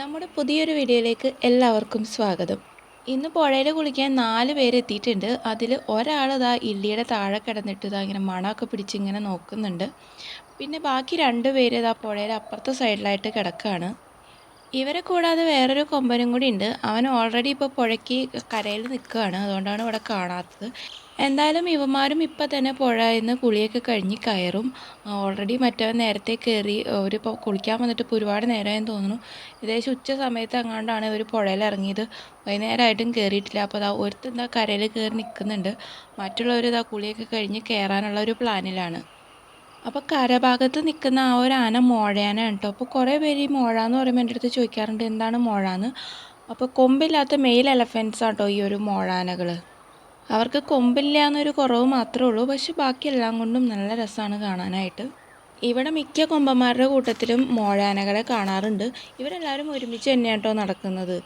നമ്മുടെ പുതിയൊരു വീഡിയോയിലേക്ക് എല്ലാവർക്കും സ്വാഗതം. ഇന്ന് പുഴയിൽ കുളിക്കാൻ നാല് പേര് എത്തിയിട്ടുണ്ട്. അതിൽ ഒരാൾ ഇതാ ഇല്ലിയുടെ താഴെ കിടന്നിട്ട് ഇതാ ഇങ്ങനെ മണമൊക്കെ പിടിച്ച് ഇങ്ങനെ നോക്കുന്നുണ്ട്. പിന്നെ ബാക്കി രണ്ട് പേര് ഇതാ പുഴയുടെ അപ്പുറത്തെ സൈഡിലായിട്ട് കിടക്കുകയാണ് ഇവരെ കൂടാതെ വേറൊരു കൊമ്പനും കൂടി ഉണ്ട്. അവൻ ഓൾറെഡി ഇപ്പോൾ പുഴയ്ക്ക് കരയിൽ നിൽക്കുകയാണ്. അതുകൊണ്ടാണ് ഇവിടെ കാണാത്തത്. എന്തായാലും ഇവന്മാരും ഇപ്പം തന്നെ പുഴയിൽ കുളിയൊക്കെ കഴിഞ്ഞ് കയറും. ഓൾറെഡി മറ്റവൻ നേരത്തെ കയറി ഒരു ഇപ്പോൾ കുളിക്കാൻ വന്നിട്ട് ഇപ്പോൾ ഒരുപാട് നേരമായെന്ന് തോന്നുന്നു. ഏകദേശം ഉച്ച സമയത്ത് അങ്ങാണ്ടാണ് ഇവർ പുഴയിൽ ഇറങ്ങിയത്. വൈകുന്നേരമായിട്ടും കയറിയിട്ടില്ല. അപ്പോൾ അതാ ഒരുത്തെന്താ കരയിൽ കയറി നിൽക്കുന്നുണ്ട് മറ്റുള്ളവർ ഇതാ കുളിയൊക്കെ കഴിഞ്ഞ് കയറാനുള്ള ഒരു പ്ലാനിലാണ് അപ്പോൾ കരഭാഗത്ത് നിൽക്കുന്ന ആ ഒരു ആന മോഴയാനാണ് കേട്ടോ അപ്പോൾ കുറേ പേര് ഈ മോഴ എന്ന് പറയുമ്പോൾ എന്റെ അടുത്ത് ചോദിക്കാറുണ്ട് എന്താണ് മോഴ എന്ന് അപ്പോൾ കൊമ്പില്ലാത്ത മെയിൽ എലഫൻസ് ആട്ടോ ഈ ഒരു മോഴാനകൾ അവർക്ക് കൊമ്പില്ല എന്നൊരു കുറവ് മാത്രമേ ഉള്ളൂ പക്ഷെ ബാക്കി എല്ലാം കൊണ്ടും നല്ല രസമാണ് കാണാനായിട്ട്. ഇവിടെ മിക്ക കൊമ്പന്മാരുടെ കൂട്ടത്തിലും മോഴാനകളെ കാണാറുണ്ട്. ഇവരെല്ലാവരും ഒരുമിച്ച് തന്നെയാണ് കേട്ടോ നടക്കുന്നത്.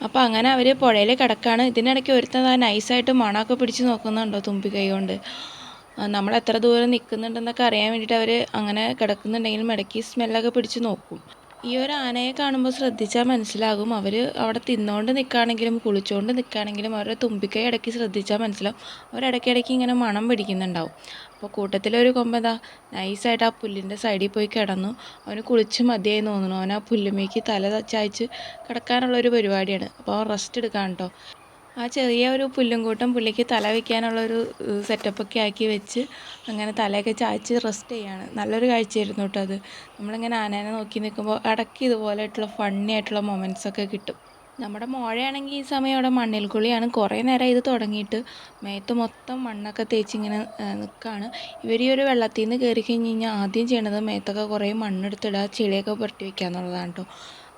അപ്പോൾ അങ്ങനെ അവർ പുഴയിൽ കിടക്കാണ്. ഇതിനിടയ്ക്ക് ഒരുത്തൻ നൈസായിട്ട് മണമൊക്കെ പിടിച്ച് നോക്കുന്നുണ്ടോ തുമ്പി കൈ കൊണ്ട്. നമ്മൾ എത്ര ദൂരം നിൽക്കുന്നുണ്ടെന്നൊക്കെ അറിയാൻ വേണ്ടിയിട്ട് അവർ അങ്ങനെ കിടക്കുന്നുണ്ടെങ്കിലും ഇടയ്ക്ക് സ്മെല്ലൊക്കെ പിടിച്ച് നോക്കും. ഈ ഒരു ആനയെ കാണുമ്പോൾ ശ്രദ്ധിച്ചാൽ മനസ്സിലാകും. അവർ അവിടെ തിന്നുകൊണ്ട് നിൽക്കുകയാണെങ്കിലും കുളിച്ചുകൊണ്ട് നിൽക്കുകയാണെങ്കിലും അവരുടെ തുമ്പിക്കൈ ഇടയ്ക്ക് ശ്രദ്ധിച്ചാൽ മനസ്സിലാവും. അവർ ഇടയ്ക്കിടയ്ക്ക് ഇങ്ങനെ മണം പിടിക്കുന്നുണ്ടാവും. അപ്പോൾ കൂട്ടത്തിലൊരു കൊമ്പതാ നൈസായിട്ട് ആ പുല്ലിന്റെ സൈഡിൽ പോയി കിടന്നു. അവന് കുളിച്ച് മതിയായി തോന്നുന്നു. അവൻ ആ പുല്ലുമേക്ക് തല ചായച്ച് കിടക്കാനുള്ളൊരു പരിപാടിയാണ്. അപ്പോൾ അവൻ റെസ്റ്റ് എടുക്കാൻ കേട്ടോ ആ ചെറിയ ഒരു പുല്ലും കൂട്ടം പുള്ളിക്ക് തല വയ്ക്കാനുള്ളൊരു സെറ്റപ്പൊക്കെ ആക്കി വെച്ച് അങ്ങനെ തലയൊക്കെ ചായച്ച് റെസ്റ്റ് ചെയ്യാണ്. നല്ലൊരു കാഴ്ചയായിരുന്നു കേട്ടോ അത്. നമ്മളിങ്ങനെ ആനേനെ നോക്കി നിൽക്കുമ്പോൾ ഇടയ്ക്ക് ഇതുപോലെയായിട്ടുള്ള ഫണ്ണി ആയിട്ടുള്ള മൊമെന്റ്സൊക്കെ കിട്ടും. നമ്മുടെ മോഴയാണെങ്കിൽ ഈ സമയം അവിടെ മണ്ണിൽ കുളിയാണ്. കുറേ നേരം ഇത് തുടങ്ങിയിട്ട് മേത്ത് മൊത്തം മണ്ണൊക്കെ തേച്ചിങ്ങനെ നിൽക്കുകയാണ് ഇവർ ഈ ഒരു വെള്ളത്തിൽ നിന്ന് കയറി കഴിഞ്ഞ് കഴിഞ്ഞാൽ ആദ്യം ചെയ്യണത് മേത്തൊക്കെ കുറേ മണ്ണെടുത്തിടുക ചെളിയൊക്കെ പുരട്ടി വയ്ക്കുക എന്നുള്ളതാണ് കേട്ടോ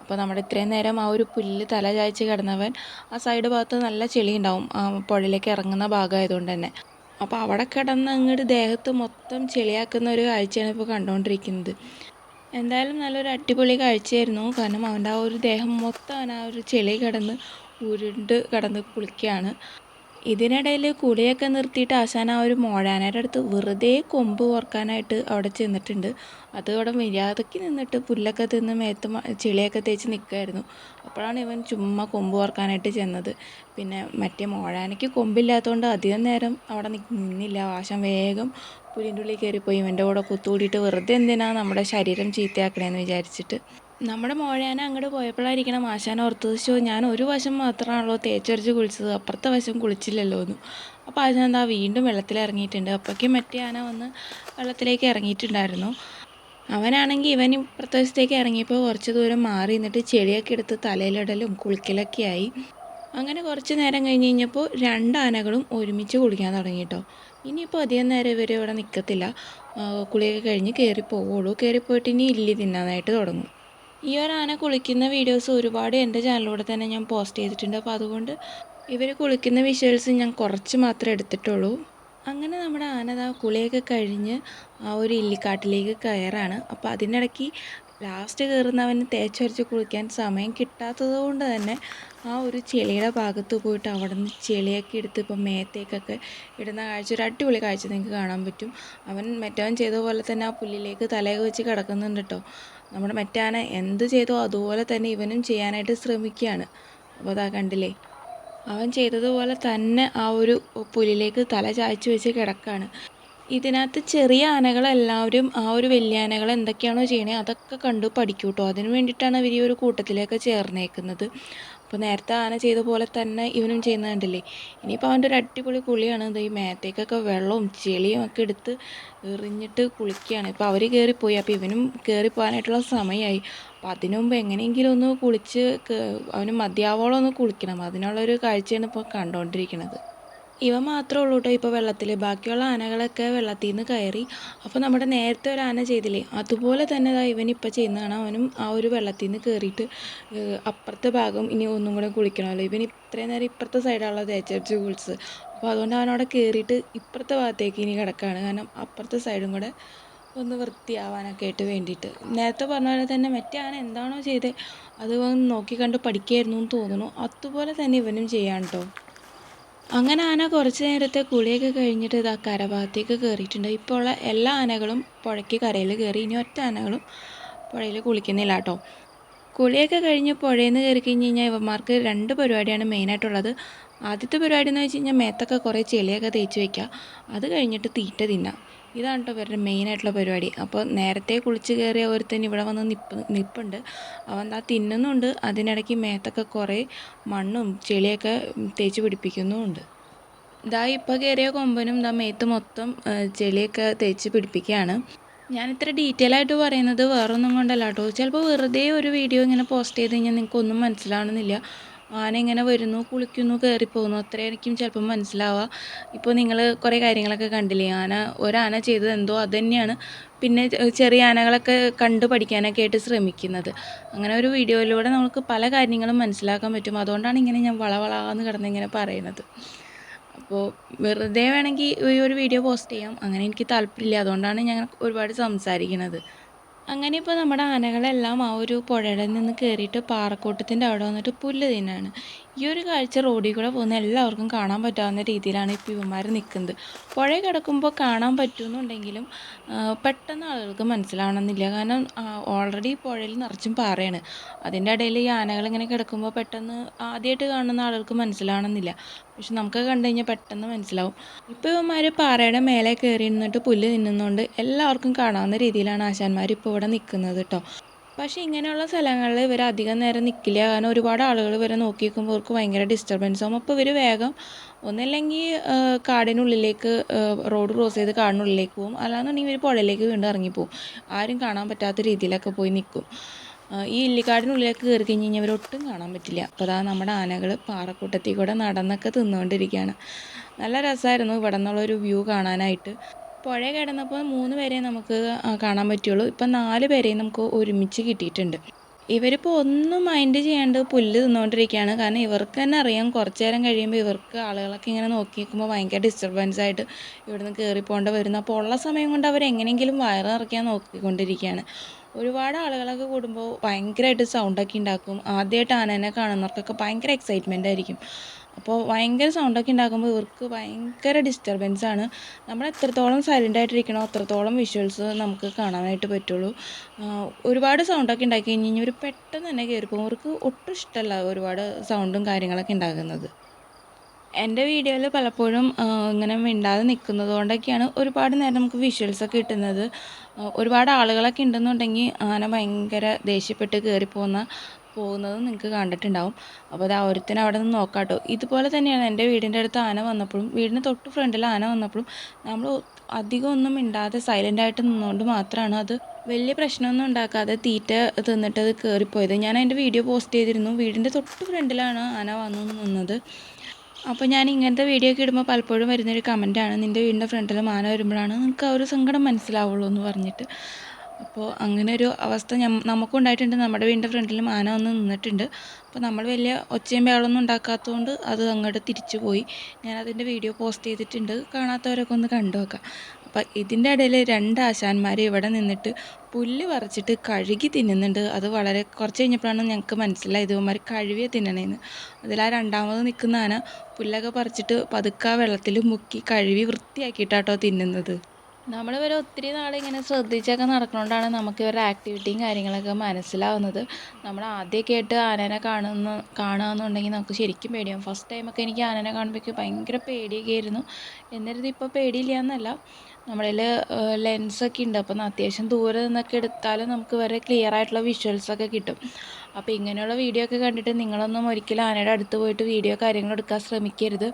അപ്പോൾ നമ്മുടെ ഇത്രയും നേരം ആ ഒരു പുല്ല് തല ചായ്ച്ച് കിടന്നവൻ ആ സൈഡ് ഭാഗത്ത് നല്ല ചെളി ഉണ്ടാവും. പുഴയിലേക്ക് ഇറങ്ങുന്ന ഭാഗമായതുകൊണ്ട് തന്നെ. അപ്പോൾ അവിടെ കിടന്ന് അങ്ങോട്ട് ദേഹത്ത് മൊത്തം ചെളിയാക്കുന്ന ഒരു കാഴ്ചയാണ് ഇപ്പോൾ കണ്ടുകൊണ്ടിരിക്കുന്നത് എന്തായാലും നല്ലൊരു അടിപൊളി കാഴ്ചയായിരുന്നു. കാരണം അവന്റെ ആ ഒരു ദേഹം മൊത്തം അവൻ ആ ഒരു ചെളി കിടന്ന് ഉരുണ്ട് കിടന്ന് കുളിക്കുകയാണ്. ഇതിനിടയിൽ കുളിയൊക്കെ നിർത്തിയിട്ട് ആശാൻ ആ ഒരു മോഴാനയുടെ അടുത്ത് വെറുതെ കൊമ്പ് ഓർക്കാനായിട്ട് അവിടെ ചെന്നിട്ടുണ്ട്. അത് അവിടെ മര്യാദയ്ക്ക് നിന്നിട്ട് പുല്ലൊക്കെ തിന്ന് മേത്ത് ചെളിയൊക്കെ തേച്ച് നിൽക്കുമായിരുന്നു അപ്പോഴാണ് ഇവൻ ചുമ്മാ കൊമ്പ് ഓർക്കാനായിട്ട് ചെന്നത്. പിന്നെ മറ്റേ മോഴാനയ്ക്ക് കൊമ്പില്ലാത്തതുകൊണ്ട് അധികം നേരം അവിടെ നിന്നില്ല. ആശാൻ വേഗം പുലിന്റെ ഉള്ളിൽ കയറിപ്പോയി. ഇവന്റെ കൂടെ കുത്തുകൂടിയിട്ട് വെറുതെ എന്തിനാണ് നമ്മുടെ ശരീരം ചീത്തയാക്കണേന്ന് വിചാരിച്ചിട്ട്. നമ്മുടെ മോഴാന അങ്ങോട്ട് പോയപ്പോഴായിരിക്കണം ആശാൻ ഓർത്തത് ശോ ഞാൻ ഒരു വശം മാത്രമാണല്ലോ തേച്ചൊരച്ച് കുളിച്ചത് അപ്പുറത്തെ വശം കുളിച്ചില്ലല്ലോ എന്ന് അപ്പോൾ ആശാൻ എന്താ വീണ്ടും വെള്ളത്തിൽ ഇറങ്ങിയിട്ടുണ്ട് അപ്പോഴേക്കും മറ്റേ ആന വന്ന് വെള്ളത്തിലേക്ക് ഇറങ്ങിയിട്ടുണ്ടായിരുന്നു. അവനാണെങ്കിൽ ഇവൻ ഇപ്പുറത്തെ വശത്തേക്ക് ഇറങ്ങിയപ്പോൾ കുറച്ച് ദൂരം മാറി നിന്നിട്ട് ചെളിയൊക്കെ എടുത്ത് തലയിലിടലും കുളിക്കലൊക്കെ ആയി. അങ്ങനെ കുറച്ച് നേരം കഴിഞ്ഞ് കഴിഞ്ഞപ്പോൾ രണ്ട് ആനകളും ഒരുമിച്ച് കുളിക്കാൻ തുടങ്ങി കേട്ടോ. ഇനിയിപ്പോൾ അധികം നേരം ഇവർ ഇവിടെ നിൽക്കത്തില്ല. കുളിയൊക്കെ കഴിഞ്ഞ് കയറി പോവുള്ളൂ കയറിപ്പോയിട്ട് ഇനി ഇല്ലി തിന്നാനായിട്ട് തുടങ്ങും. ഈ ഒരു ആന കുളിക്കുന്ന വീഡിയോസ് ഒരുപാട് എന്റെ ചാനലിലൂടെ തന്നെ ഞാൻ പോസ്റ്റ് ചെയ്തിട്ടുണ്ട്. അപ്പോൾ അതുകൊണ്ട് ഇവർ കുളിക്കുന്ന വിഷ്വൽസ് ഞാൻ കുറച്ച് മാത്രമേ എടുത്തിട്ടുള്ളൂ. അങ്ങനെ നമ്മുടെ ആന ആ കുളിയൊക്കെ കഴിഞ്ഞ് ആ ഒരു ഇല്ലിക്കാട്ടിലേക്ക് കയറാണ്. അപ്പോൾ അതിനിടയ്ക്ക് ലാസ്റ്റ് കയറുന്നവന് തേച്ചൊരച്ച് കുളിക്കാൻ സമയം കിട്ടാത്തത് കൊണ്ട് തന്നെ ആ ഒരു ചെളിയുടെ ഭാഗത്ത് പോയിട്ട് അവിടെ നിന്ന് ചെളിയൊക്കെ എടുത്ത് ഇപ്പം മേത്തേക്കൊക്കെ ഇടുന്ന കാഴ്ച ഒരു അടിപൊളി കാഴ്ച നിങ്ങൾക്ക് കാണാൻ പറ്റും. അവൻ മറ്റവൻ ചെയ്ത പോലെ തന്നെ ആ പുല്ലിലേക്ക് തലയൊക്കെ വെച്ച് കിടക്കുന്നുണ്ട് കേട്ടോ നമ്മുടെ മറ്റാന എന്ത് ചെയ്തോ അതുപോലെ തന്നെ ഇവനും ചെയ്യാനായിട്ട് ശ്രമിക്കുകയാണ്. അപ്പോൾ അതാ കണ്ടില്ലേ? അവൻ ചെയ്തതുപോലെ തന്നെ ആ ഒരു പുലിലേക്ക് തല ചായ്ച്ചു വെച്ച് കിടക്കുകയാണ് ഇതിനകത്ത് ചെറിയ ആനകളെല്ലാവരും ആ ഒരു വലിയ ആനകൾ എന്തൊക്കെയാണോ ചെയ്യണേ അതൊക്കെ കണ്ടു പഠിക്കും കേട്ടോ അതിന് വേണ്ടിയിട്ടാണ് അവർ ഈ ഒരു കൂട്ടത്തിലേക്ക് ചേർന്നേക്കുന്നത്. അപ്പോൾ നേരത്തെ ആന ചെയ്ത പോലെ തന്നെ ഇവനും ചെയ്യുന്നത് കണ്ടില്ലേ? ഇനിയിപ്പോൾ അവന്റെ ഒരു അടിപൊളി കുളിയാണ്. ഇത് ഈ മേത്തേക്കൊക്കെ വെള്ളവും ചെളിയും ഒക്കെ എടുത്ത് എറിഞ്ഞിട്ട് കുളിക്കുകയാണ്. ഇപ്പോൾ അവർ കയറിപ്പോയി അപ്പോൾ ഇവനും കയറിപ്പോകാനായിട്ടുള്ള സമയമായി അപ്പോൾ അതിനു മുമ്പ് എങ്ങനെയെങ്കിലും ഒന്ന് കുളിച്ച് അവന് മതിയാവോളം ഒന്ന് കുളിക്കണം. അതിനുള്ളൊരു കാഴ്ചയാണ് ഇപ്പോൾ കണ്ടുകൊണ്ടിരിക്കുന്നത് ഇവ മാത്രമേ ഉള്ളൂ കേട്ടോ ഇപ്പോൾ വെള്ളത്തിൽ ബാക്കിയുള്ള ആനകളൊക്കെ വെള്ളത്തിൽ നിന്ന് കയറി. അപ്പോൾ നമ്മുടെ നേരത്തെ ഒരു ആന ചെയ്തില്ലേ? അതുപോലെ തന്നെ ഇതാ ഇവൻ ഇപ്പോൾ ചെയ്യുന്നതാണ്. അവനും ആ ഒരു വെള്ളത്തിൽ നിന്ന് കയറിയിട്ട് അപ്പുറത്തെ ഭാഗം ഇനി ഒന്നും കൂടെ കുളിക്കണമല്ലോ. ഇവൻ ഇത്രയും നേരം ഇപ്പുറത്തെ സൈഡാണല്ലോ തേച്ചടിച്ച് കുളിച്ചത്. അപ്പോൾ അതുകൊണ്ട് അവനവിടെ കയറിയിട്ട് ഇപ്പുറത്തെ ഭാഗത്തേക്ക് ഇനി കിടക്കുകയാണ് കാരണം അപ്പുറത്തെ സൈഡും കൂടെ ഒന്ന് വൃത്തിയാവാനൊക്കെ ആയിട്ട് വേണ്ടിയിട്ട്. നേരത്തെ പറഞ്ഞ പോലെ തന്നെ മറ്റേ ആന എന്താണോ ചെയ്തത് അത് നോക്കി കണ്ട് പഠിക്കായിരുന്നു എന്ന് തോന്നുന്നു. അതുപോലെ തന്നെ ഇവനും ചെയ്യാൻ കേട്ടോ അങ്ങനെ ആന കുറച്ച് നേരത്തെ കുളിയൊക്കെ കഴിഞ്ഞിട്ട് ഇതാ കരഭാഗത്തേക്ക് കയറിയിട്ടുണ്ട് ഇപ്പോൾ ഉള്ള എല്ലാ ആനകളും പുഴയ്ക്ക് കരയിൽ കയറി ഇനി ഒറ്റ ആനകളും പുഴയിൽ കുളിക്കുന്നില്ല കേട്ടോ. കുളിയൊക്കെ കഴിഞ്ഞ് പുഴയിൽ നിന്ന് കയറി കഴിഞ്ഞ് കഴിഞ്ഞാൽ ഇവന്മാർക്ക് രണ്ട് പരിപാടിയാണ് മെയിനായിട്ടുള്ളത്. ആദ്യത്തെ പരിപാടി എന്ന് വെച്ച് കഴിഞ്ഞാൽ മേത്തൊക്കെ കുറേ ചെളിയൊക്കെ തേച്ച് വയ്ക്കുക അത് കഴിഞ്ഞിട്ട് തീറ്റ തിന്നാം ഇതാണ് കേട്ടോ ഇവരുടെ മെയിനായിട്ടുള്ള പരിപാടി. അപ്പോൾ നേരത്തെ കുളിച്ച് കയറിയ ഒരുത്തൻ ഇവിടെ വന്ന് നിപ്പ് നിപ്പുണ്ട്. അവൻ ആ തിന്നുന്നുണ്ട്. അതിനിടയ്ക്ക് മേത്തൊക്കെ കുറേ മണ്ണും ചെളിയൊക്കെ തേച്ച് പിടിപ്പിക്കുന്നുമുണ്ട്. ഇതാ ഇപ്പോൾ കയറിയ കൊമ്പനും ഇതാ മേത്ത് മൊത്തം ചെളിയൊക്കെ തേച്ച് പിടിപ്പിക്കുകയാണ്. ഞാൻ ഇത്ര ഡീറ്റെയിൽ ആയിട്ട് പറയുന്നത് വേറൊന്നും കൊണ്ടല്ല കേട്ടോ. ചിലപ്പോൾ വെറുതെ ഒരു വീഡിയോ ഇങ്ങനെ പോസ്റ്റ് ചെയ്ത് കഴിഞ്ഞാൽ നിങ്ങൾക്കൊന്നും മനസ്സിലാവണമെന്നില്ല. ആന ഇങ്ങനെ വരുന്നു കുളിക്കുന്നു കയറിപ്പോകുന്നു അത്രയായിരിക്കും ചിലപ്പം മനസ്സിലാവുക. ഇപ്പോൾ നിങ്ങൾ കുറേ കാര്യങ്ങളൊക്കെ കണ്ടില്ലേ? ആന ഒരാന ചെയ്തത് എന്തോ അത് തന്നെയാണ് പിന്നെ ചെറിയ ആനകളൊക്കെ കണ്ടു പഠിക്കാനൊക്കെ ആയിട്ട് ശ്രമിക്കുന്നത്. അങ്ങനെ ഒരു വീഡിയോയിലൂടെ നമുക്ക് പല കാര്യങ്ങളും മനസ്സിലാക്കാൻ പറ്റും. അതുകൊണ്ടാണ് ഇങ്ങനെ ഞാൻ വളവളാന്ന് കിടന്നിങ്ങനെ പറയുന്നത്. അപ്പോൾ വെറുതെ വേണമെങ്കിൽ ഈ ഒരു വീഡിയോ പോസ്റ്റ് ചെയ്യാം. അങ്ങനെ എനിക്ക് താല്പര്യമില്ല. അതുകൊണ്ടാണ് ഞാൻ ഒരുപാട് സംസാരിക്കുന്നത്. അങ്ങനെ ഇപ്പോൾ നമ്മുടെ ആനകളെല്ലാം ആ ഒരു പുഴയുടെ നിന്ന് കയറിയിട്ട് പാറക്കൂട്ടത്തിന്റെ അവിടെ വന്നിട്ട് പുല്ല് തിന്നാണ്. ഈ ഒരു കാഴ്ച റോഡിൽ കൂടെ പോകുന്ന എല്ലാവർക്കും കാണാൻ പറ്റാവുന്ന രീതിയിലാണ് ഇപ്പോൾ ഇവന്മാർ നിൽക്കുന്നത് പുഴ കിടക്കുമ്പോൾ കാണാൻ പറ്റുമെന്നുണ്ടെങ്കിലും പെട്ടെന്ന് ആളുകൾക്ക് മനസ്സിലാവണമെന്നില്ല. കാരണം ഓൾറെഡി പുഴയിൽ നിറച്ചും പാറയാണ്. അതിന്റെ ഇടയിൽ ഈ ആനകൾ ഇങ്ങനെ കിടക്കുമ്പോൾ പെട്ടെന്ന് ആദ്യമായിട്ട് കാണുന്ന ആളുകൾക്ക് മനസ്സിലാവണമെന്നില്ല. പക്ഷെ നമുക്ക് കണ്ടു കഴിഞ്ഞാൽ പെട്ടെന്ന് മനസ്സിലാവും. ഇപ്പോൾ ഇവന്മാർ പാറയുടെ മേലെ കയറി നിന്നിട്ട് പുല്ല് നിന്നുകൊണ്ട് എല്ലാവർക്കും കാണാവുന്ന രീതിയിലാണ് ആശാന്മാർ ഇപ്പോൾ ഇവിടെ നിൽക്കുന്നത് കേട്ടോ പക്ഷേ ഇങ്ങനെയുള്ള സ്ഥലങ്ങളിൽ ഇവർ അധികം നേരം നിൽക്കില്ല കാരണം ഒരുപാട് ആളുകൾ ഇവരെ നോക്കി നിൽക്കുമ്പോൾ അവർക്ക് ഭയങ്കര ഡിസ്റ്റർബൻസ് ആവും. അപ്പോൾ ഇവർ വേഗം ഒന്നല്ലെങ്കിൽ കാടിനുള്ളിലേക്ക് റോഡ് ക്രോസ് ചെയ്ത് കാടിനുള്ളിലേക്ക് പോകും അല്ലാന്നുണ്ടെങ്കിൽ ഇവർ പുഴയിലേക്ക് വീണ്ടും ഇറങ്ങിപ്പോവും. ആരും കാണാൻ പറ്റാത്ത രീതിയിലൊക്കെ പോയി നിൽക്കും ഈ ഇല്ലിക്കാടിനുള്ളിലേക്ക് കയറി കഴിഞ്ഞ് കഴിഞ്ഞാൽ ഒട്ടും കാണാൻ പറ്റില്ല. അപ്പോൾ അതാ നമ്മുടെ ആനകൾ പാറക്കൂട്ടത്തിൽ കൂടെ നടന്നൊക്കെ തിന്നുകൊണ്ടിരിക്കുകയാണ്. നല്ല രസമായിരുന്നു ഇവിടെ നിന്നുള്ളൊരു വ്യൂ കാണാനായിട്ട്. പുഴ കിടന്നപ്പോൾ മൂന്ന് പേരെ നമുക്ക് കാണാൻ പറ്റുള്ളൂ. ഇപ്പം നാല് പേരെയും നമുക്ക് ഒരുമിച്ച് കിട്ടിയിട്ടുണ്ട്. ഇവരിപ്പോൾ ഒന്നും മൈൻഡ് ചെയ്യാണ്ട് പുല്ല് തിന്നുകൊണ്ടിരിക്കുകയാണ്. കാരണം ഇവർക്ക് തന്നെ അറിയാം കുറച്ച് നേരം കഴിയുമ്പോൾ ഇവർക്ക് ആളുകളൊക്കെ ഇങ്ങനെ നോക്കി നിൽക്കുമ്പോൾ ഭയങ്കര ഡിസ്റ്റർബൻസ് ആയിട്ട് ഇവിടുന്ന് കയറിപ്പോണ്ട വരുന്നു. അപ്പോൾ ഉള്ള സമയം കൊണ്ട് അവർ എങ്ങനെയെങ്കിലും വയറിറക്കാൻ നോക്കിക്കൊണ്ടിരിക്കുകയാണ്. ഒരുപാട് ആളുകളൊക്കെ കൂടുമ്പോൾ ഭയങ്കരമായിട്ട് സൗണ്ടൊക്കെ ഉണ്ടാക്കും ആദ്യമായിട്ട് ആനേനെ കാണുന്നവർക്കൊക്കെ ഭയങ്കര എക്സൈറ്റ്മെന്റ് ആയിരിക്കും. അപ്പോൾ ഭയങ്കര സൗണ്ടൊക്കെ ഉണ്ടാക്കുമ്പോൾ ഇവർക്ക് ഭയങ്കര ഡിസ്റ്റർബൻസ് ആണ്. നമ്മൾ എത്രത്തോളം സൈലന്റ് ആയിട്ടിരിക്കണോ അത്രത്തോളം വിഷ്വൽസ് നമുക്ക് കാണാനായിട്ട് പറ്റുള്ളൂ. ഒരുപാട് സൗണ്ടൊക്കെ ഉണ്ടാക്കി കഴിഞ്ഞ് കഴിഞ്ഞാൽ ഒരു പെട്ടെന്ന് തന്നെ കയറിപ്പോൾ അവർക്ക് ഒട്ടും ഇഷ്ടമല്ല ഒരുപാട് സൗണ്ടും കാര്യങ്ങളൊക്കെ ഉണ്ടാകുന്നത് എന്റെ വീഡിയോയിൽ പലപ്പോഴും ഇങ്ങനെ മിണ്ടാതെ നിൽക്കുന്നത് കൊണ്ടൊക്കെയാണ് ഒരുപാട് നേരം നമുക്ക് വിഷ്വൽസൊക്കെ കിട്ടുന്നത്. ഒരുപാട് ആളുകളൊക്കെ ഉണ്ടെന്നുണ്ടെങ്കിൽ ആന ഭയങ്കര ദേഷ്യപ്പെട്ട് കയറിപ്പോകുന്ന പോകുന്നത് നിങ്ങൾക്ക് കണ്ടിട്ടുണ്ടാവും. അപ്പോൾ അത് ഒരുത്തിന് അവിടെ നിന്ന് നോക്കാം കേട്ടോ ഇതുപോലെ തന്നെയാണ് എന്റെ വീടിന്റെ അടുത്ത് ആന വന്നപ്പോഴും വീടിന് തൊട്ട് ഫ്രണ്ടിൽ ആന വന്നപ്പോഴും നമ്മൾ അധികം ഒന്നും ഇണ്ടാതെ സൈലന്റ് ആയിട്ട് നിന്നുകൊണ്ട് മാത്രമാണ് അത് വലിയ പ്രശ്നമൊന്നും ഉണ്ടാക്കാതെ തീറ്റ തിന്നിട്ട് അത് കയറിപ്പോയത് ഞാൻ അതിന്റെ വീഡിയോ പോസ്റ്റ് ചെയ്തിരുന്നു. വീടിന്റെ തൊട്ട് ഫ്രണ്ടിലാണ് ആന വന്നു നിന്നത്. അപ്പോൾ ഞാൻ ഇങ്ങനത്തെ വീഡിയോ ഒക്കെ ഇടുമ്പോൾ പലപ്പോഴും വരുന്നൊരു കമന്റാണ് നിന്റെ വീടിന്റെ ഫ്രണ്ടിൽ മാന വരുമ്പോഴാണ് നിങ്ങൾക്ക് ആ ഒരു സങ്കടം മനസ്സിലാവുള്ളൂ എന്ന് പറഞ്ഞിട്ട്. അപ്പോൾ അങ്ങനെ ഒരു അവസ്ഥ നമുക്കുണ്ടായിട്ടുണ്ട് നമ്മുടെ വീടിന്റെ ഫ്രണ്ടിൽ മാന ഒന്ന് നിന്നിട്ടുണ്ട്. അപ്പോൾ നമ്മൾ വലിയ ഒച്ചയും ബേളൊന്നും ഉണ്ടാക്കാത്തതുകൊണ്ട് അത് അങ്ങോട്ട് തിരിച്ചു പോയി. ഞാനതിന്റെ വീഡിയോ പോസ്റ്റ് ചെയ്തിട്ടുണ്ട്. കാണാത്തവരൊക്കെ ഒന്ന് കണ്ടു നോക്കാം. അപ്പം ഇതിന്റെ ഇടയിൽ രണ്ട് ആശാന്മാർ ഇവിടെ നിന്നിട്ട് പുല്ല് പറിച്ചിട്ട് കഴുകി തിന്നുന്നുണ്ട്. അത് വളരെ കുറച്ച് കഴിഞ്ഞപ്പോഴാണ് ഞങ്ങൾക്ക് മനസ്സിലായത് ഇവന്മാർ കഴുകിയ തിന്നണേന്ന്. അതിൽ ആ രണ്ടാമത് നിൽക്കുന്ന ആന പുല്ലൊക്കെ പറിച്ചിട്ട് പതുക്കെ വെള്ളത്തിൽ മുക്കി കഴുകി വൃത്തിയാക്കിയിട്ടാട്ടോ തിന്നുന്നത്. നമ്മൾ ഇവരെ ഒത്തിരി നാളിങ്ങനെ ശ്രദ്ധിച്ചൊക്കെ നടക്കുന്നതുകൊണ്ടാണ് നമുക്ക് ഇവരുടെ ആക്ടിവിറ്റിയും കാര്യങ്ങളൊക്കെ മനസ്സിലാവുന്നത്. നമ്മൾ ആദ്യമൊക്കെ ആയിട്ട് ആനനെ കാണുന്ന കാണുകയെന്നുണ്ടെങ്കിൽ നമുക്ക് ശരിക്കും പേടിയാവും. ഫസ്റ്റ് ടൈമൊക്കെ എനിക്ക് ആനനെ കാണുമ്പോഴേക്ക് ഭയങ്കര പേടിയൊക്കെ ആയിരുന്നു എന്നിരുന്നു ഇപ്പോൾ പേടിയില്ല എന്നല്ല. നമ്മളിൽ ലെൻസൊക്കെ ഉണ്ട്. അപ്പം അത്യാവശ്യം ദൂരെ നിന്നൊക്കെ എടുത്താലും നമുക്ക് വളരെ ക്ലിയർ ആയിട്ടുള്ള വിഷ്വൽസൊക്കെ കിട്ടും. അപ്പോൾ ഇങ്ങനെയുള്ള വീഡിയോ ഒക്കെ കണ്ടിട്ട് നിങ്ങളൊന്നും ഒരിക്കലും ആനയുടെ അടുത്ത് പോയിട്ട് വീഡിയോ കാര്യങ്ങൾ എടുക്കാൻ ശ്രമിക്കരുത്.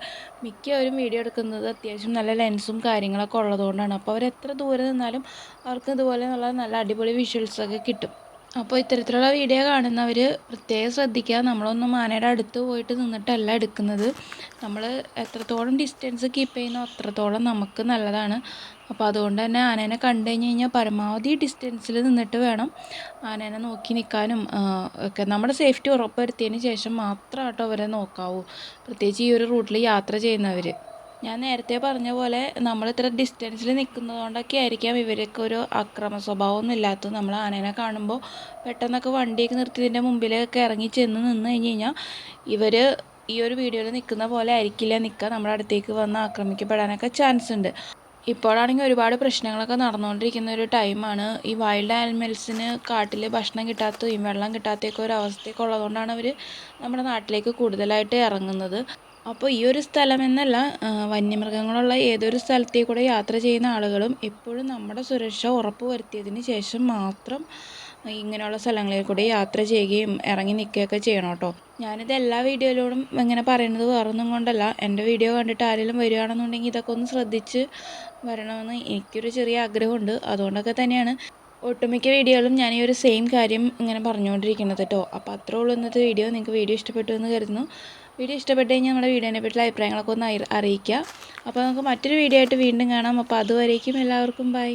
മിക്കവരും വീഡിയോ എടുക്കുന്നത് അത്യാവശ്യം നല്ല ലെൻസും കാര്യങ്ങളൊക്കെ ഉള്ളതുകൊണ്ടാണ്. അപ്പോൾ അവർ എത്ര ദൂരെ നിന്നാലും അവർക്ക് ഇതുപോലെ നല്ല നല്ല അടിപൊളി വിഷ്വൽസൊക്കെ കിട്ടും. അപ്പോൾ ഇത്തരത്തിലുള്ള വീഡിയോ കാണുന്നവർ പ്രത്യേകം ശ്രദ്ധിക്കുക. നമ്മളൊന്നും ആനയുടെ അടുത്ത് പോയിട്ട് നിന്നിട്ടല്ല എടുക്കുന്നത്. നമ്മൾ എത്രത്തോളം ഡിസ്റ്റൻസ് കീപ്പ് ചെയ്യുന്നോ അത്രത്തോളം നമുക്ക് നല്ലതാണ്. അപ്പോൾ അതുകൊണ്ട് തന്നെ ആനേനെ കണ്ടു കഴിഞ്ഞ് കഴിഞ്ഞാൽ പരമാവധി ഡിസ്റ്റൻസിൽ നിന്നിട്ട് വേണം ആനേനെ നോക്കി നിൽക്കാനും ഒക്കെ നമ്മുടെ സേഫ്റ്റി ഉറപ്പുവരുത്തിയതിന് ശേഷം മാത്രം അവരെ നോക്കാവൂ. പ്രത്യേകിച്ച് ഈ ഒരു റൂട്ടിൽ യാത്ര ചെയ്യുന്നവർ ഞാൻ നേരത്തെ പറഞ്ഞ പോലെ നമ്മൾ ഇത്ര ഡിസ്റ്റൻസിൽ നിൽക്കുന്നതുകൊണ്ടൊക്കെ ആയിരിക്കാം ഇവരൊക്കെ ഒരു അക്രമ സ്വഭാവമൊന്നും ഇല്ലാത്തത്. നമ്മൾ ആനേനെ കാണുമ്പോൾ പെട്ടെന്നൊക്കെ വണ്ടിയൊക്കെ നിർത്തി ഇതിന്റെ മുമ്പിലൊക്കെ ഇറങ്ങി ചെന്ന് നിന്ന് കഴിഞ്ഞ് കഴിഞ്ഞാൽ ഇവർ ഈ ഒരു വീഡിയോയിൽ നിൽക്കുന്ന പോലെ ആയിരിക്കില്ല നിൽക്കുക നമ്മുടെ അടുത്തേക്ക് വന്ന് ആക്രമിക്കപ്പെടാനൊക്കെ ചാൻസ് ഉണ്ട്. ഇപ്പോഴാണെങ്കിൽ ഒരുപാട് പ്രശ്നങ്ങളൊക്കെ നടന്നുകൊണ്ടിരിക്കുന്ന ഒരു ടൈമാണ് ഈ വൈൽഡ് ആനിമൽസിന് കാട്ടിൽ ഭക്ഷണം കിട്ടാത്തതും വെള്ളം കിട്ടാത്തതൊക്കെ ഒരു അവസ്ഥയൊക്കെ ഉള്ളതുകൊണ്ടാണ് അവർ നമ്മുടെ നാട്ടിലേക്ക് കൂടുതലായിട്ട് ഇറങ്ങുന്നത്. അപ്പോൾ ഈ ഒരു സ്ഥലമെന്നല്ല വന്യമൃഗങ്ങളുള്ള ഏതൊരു സ്ഥലത്തേക്ക് കൂടെ യാത്ര ചെയ്യുന്ന ആളുകളും എപ്പോഴും നമ്മുടെ സുരക്ഷ ഉറപ്പ് വരുത്തിയതിന് ശേഷം മാത്രം ഇങ്ങനെയുള്ള സ്ഥലങ്ങളിൽ കൂടി യാത്ര ചെയ്യുകയും ഇറങ്ങി നിൽക്കുകയൊക്കെ ചെയ്യണം കേട്ടോ. ഞാനിത് എല്ലാ വീഡിയോയിലൂടും ഇങ്ങനെ പറയുന്നത് വേറൊന്നും കൊണ്ടല്ല. എന്റെ വീഡിയോ കണ്ടിട്ട് ആരെങ്കിലും വരികയാണെന്നുണ്ടെങ്കിൽ ഇതൊക്കെ ഒന്ന് ശ്രദ്ധിച്ച് വരണമെന്ന് എനിക്കൊരു ചെറിയ ആഗ്രഹമുണ്ട്. അതുകൊണ്ടൊക്കെ തന്നെയാണ് ഒട്ടുമിക്ക വീഡിയോകളും ഞാൻ ഈ ഒരു സെയിം കാര്യം ഇങ്ങനെ പറഞ്ഞുകൊണ്ടിരിക്കുന്നത് കേട്ടോ. അപ്പോൾ അത്രേ ഉള്ളൂ ഇന്നത്തെ വീഡിയോ. നിങ്ങൾക്ക് വീഡിയോ ഇഷ്ടപ്പെട്ടു എന്ന് കരുതുന്നു. വീഡിയോ ഇഷ്ടപ്പെട്ട് കഴിഞ്ഞാൽ നമ്മുടെ വീഡിയോനെ പറ്റിയുള്ള അഭിപ്രായങ്ങളൊക്കെ ഒന്ന് അറിയിക്കുക. അപ്പോൾ നമുക്ക് മറ്റൊരു വീഡിയോ ആയിട്ട് വീണ്ടും കാണാം. അപ്പോൾ അതുവരേക്കും എല്ലാവർക്കും ബൈ.